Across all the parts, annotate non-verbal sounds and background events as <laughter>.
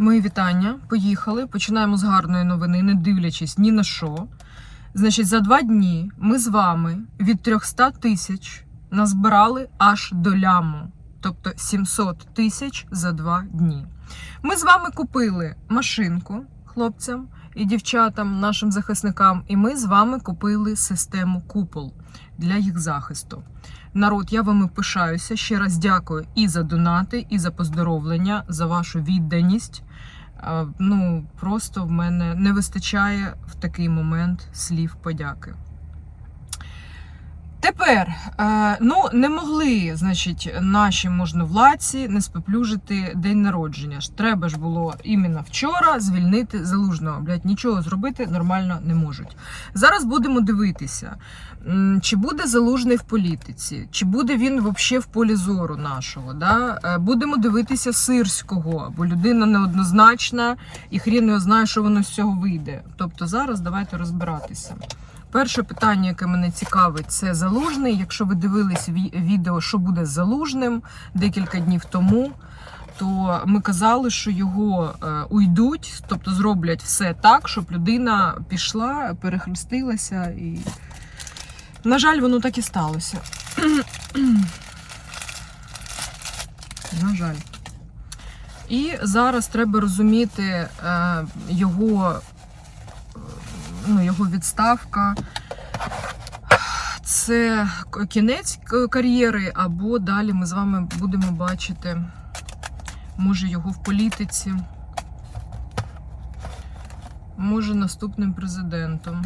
Мої вітання. Поїхали. Починаємо з гарної новини, не дивлячись ні на що. Значить, за два дні ми з вами від 300 тисяч назбирали аж до ляму. Тобто 700 тисяч за два дні. Ми з вами купили машинку хлопцям і дівчатам, нашим захисникам, і ми з вами купили систему купол для їх захисту. Народ, я вами пишаюся. Ще раз дякую і за донати, і за поздоровлення, за вашу відданість. Е, Ну, просто в мене не вистачає в такий момент слів подяки. Тепер, е, ну, не могли, значить, наші можновладці не споплюжити день народження. Треба ж було іменно вчора звільнити залужного. Блять, нічого зробити нормально не можуть. Зараз будемо дивитися, чи буде залужний в політиці, чи буде він взагалі в полі зору нашого. Да? Е, Будемо дивитися сирського, бо людина неоднозначна і хрін його знає, що воно з цього вийде. Тобто зараз давайте розбиратися. Перше питання, яке мене цікавить, це залужний. Якщо ви дивились ві- відео, що буде з залужним декілька днів тому, то ми казали, що його е, уйдуть, тобто зроблять все так, щоб людина пішла, перехрестилася і. На жаль, воно так і сталося. <clears throat> На жаль. І зараз треба розуміти е, його ну, його відставка. Це кінець кар'єри, або далі ми з вами будемо бачити, може, його в політиці, може, наступним президентом.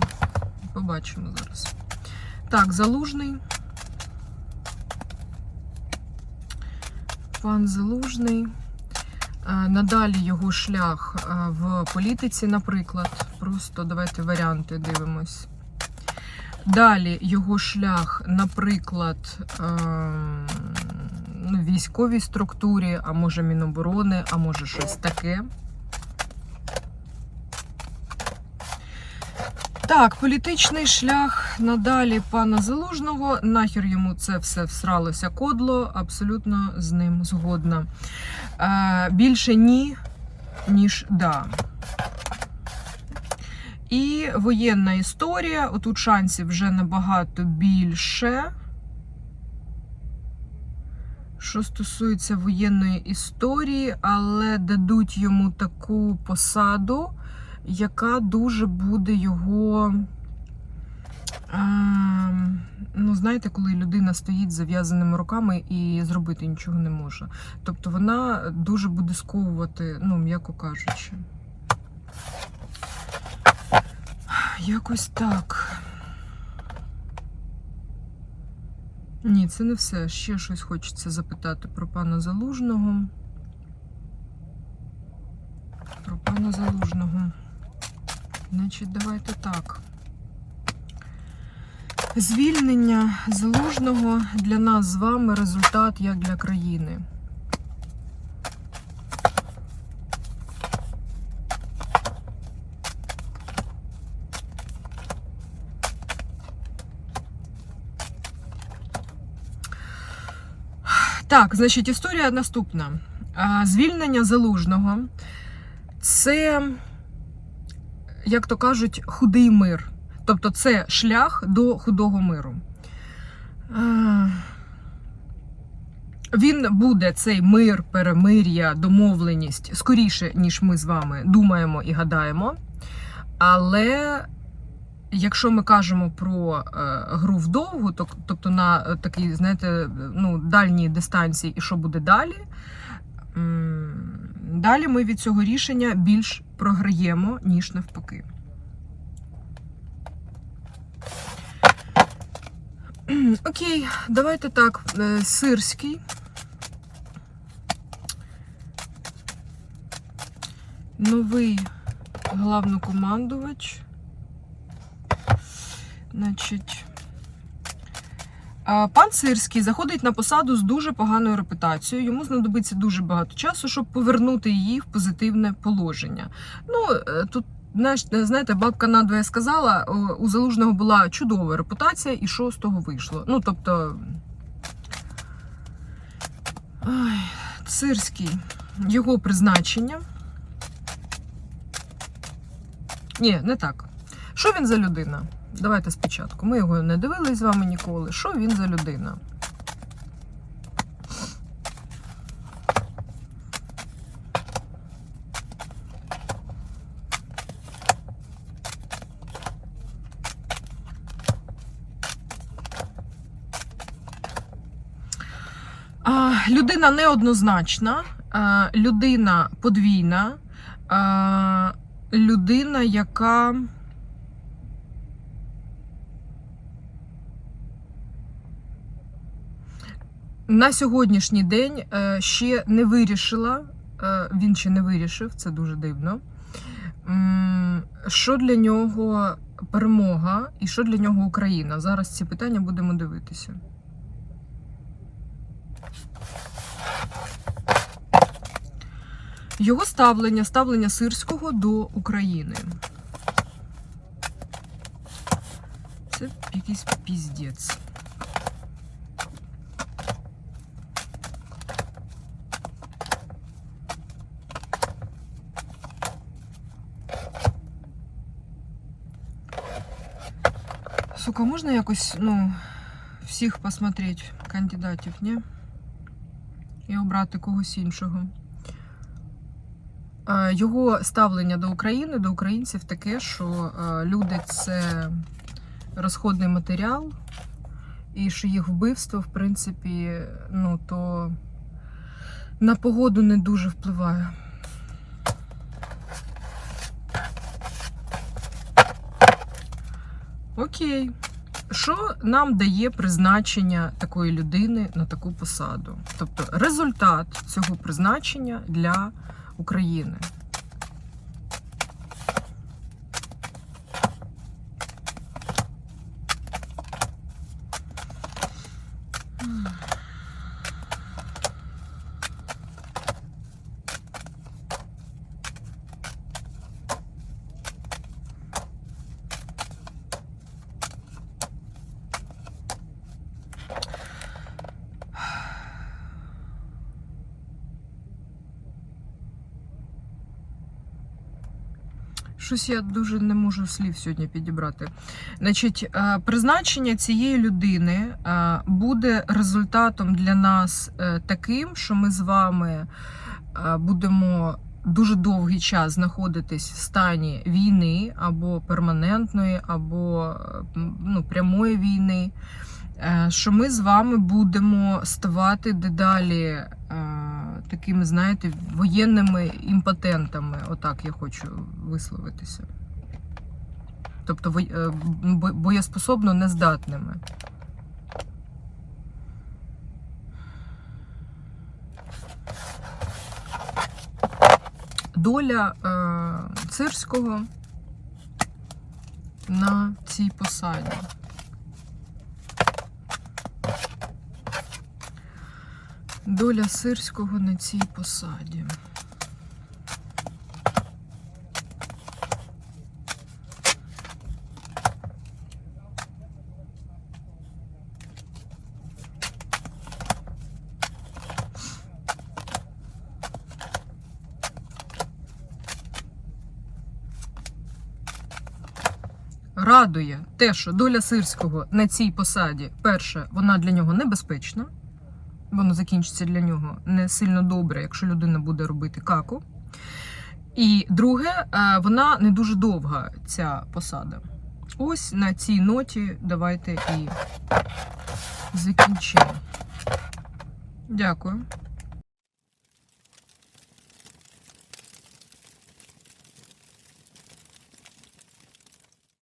Побачимо зараз. Так, залужний. Пан Залужний. Надалі його шлях в політиці, наприклад. Просто давайте варіанти дивимось. Далі його шлях, наприклад, ем, ну, в військовій структурі, а може Міноборони, а може щось таке. Так, політичний шлях надалі пана Залужного. Нахер йому це все всралося кодло, абсолютно з ним згодна. Е, більше ні, ніж да. І воєнна історія. Отут шансів вже набагато більше. Що стосується воєнної історії, але дадуть йому таку посаду, яка дуже буде його. Ну, знаєте, коли людина стоїть з зав'язаними руками і зробити нічого не може. Тобто вона дуже буде сковувати, ну, м'яко кажучи. Якось так. Ні, це не все. Ще щось хочеться запитати про пана Залужного. Про пана Залужного. Значить, давайте так. Звільнення залужного для нас з вами результат як для країни. Так, значить, історія наступна. Звільнення залужного це, як то кажуть, худий мир. Тобто це шлях до худого миру. Він буде цей мир, перемир'я, домовленість скоріше, ніж ми з вами думаємо і гадаємо. Але якщо ми кажемо про е, гру вдовгу, то, тобто на е, такій, знаєте, ну, дальній дистанції, і що буде далі, далі ми від цього рішення більш програємо, ніж навпаки. <clears throat> Окей, давайте так. Е, Сирський. Новий главнокомандувач. Значить. Пан Сирський заходить на посаду з дуже поганою репутацією. Йому знадобиться дуже багато часу, щоб повернути її в позитивне положення. Ну, е, тут Знаєш, е, знаєте, бабка надвоє сказала, у залужного була чудова репутація, і що з того вийшло. Ну, тобто. Ой, Цирський, його призначення. Ні, не так. Що він за людина? Давайте спочатку. Ми його не дивились з вами ніколи. Що він за людина? Людина неоднозначна, людина подвійна, людина, яка. На сьогоднішній день е, ще не вирішила, е, він ще не вирішив, це дуже дивно. Що для нього перемога і що для нього Україна? Зараз ці питання будемо дивитися. Його ставлення, ставлення сирського до України. Це якийсь піздець. Сука, можна якось, ну, всіх посмотреть кандидатів, ні? І обрати когось іншого. Е, Його ставлення до України, до українців таке, що е, люди це розходний матеріал, і що їх вбивство, в принципі, ну то на погоду не дуже впливає. Окей. Що нам дає призначення такої людини на таку посаду? Тобто результат цього призначення для України. Щось я дуже не можу слів сьогодні підібрати. Значить, е, призначення цієї людини е, буде результатом для нас е, таким, що ми з вами будемо дуже довгий час знаходитись в стані війни або перманентної, або ну, прямої війни. Що ми з вами будемо ставати дедалі такими, знаєте, воєнними імпотентами. Отак я хочу висловитися. Тобто е, бо- боєспособно нездатними. Доля е, цирського на цій посаді. Доля сирського на цій посаді. Радує те, що доля сирського на цій посаді, перше, вона для нього небезпечна. Воно закінчиться для нього не сильно добре, якщо людина буде робити каку. І друге, е, вона не дуже довга, ця посада. Ось на цій ноті давайте і закінчимо. Дякую.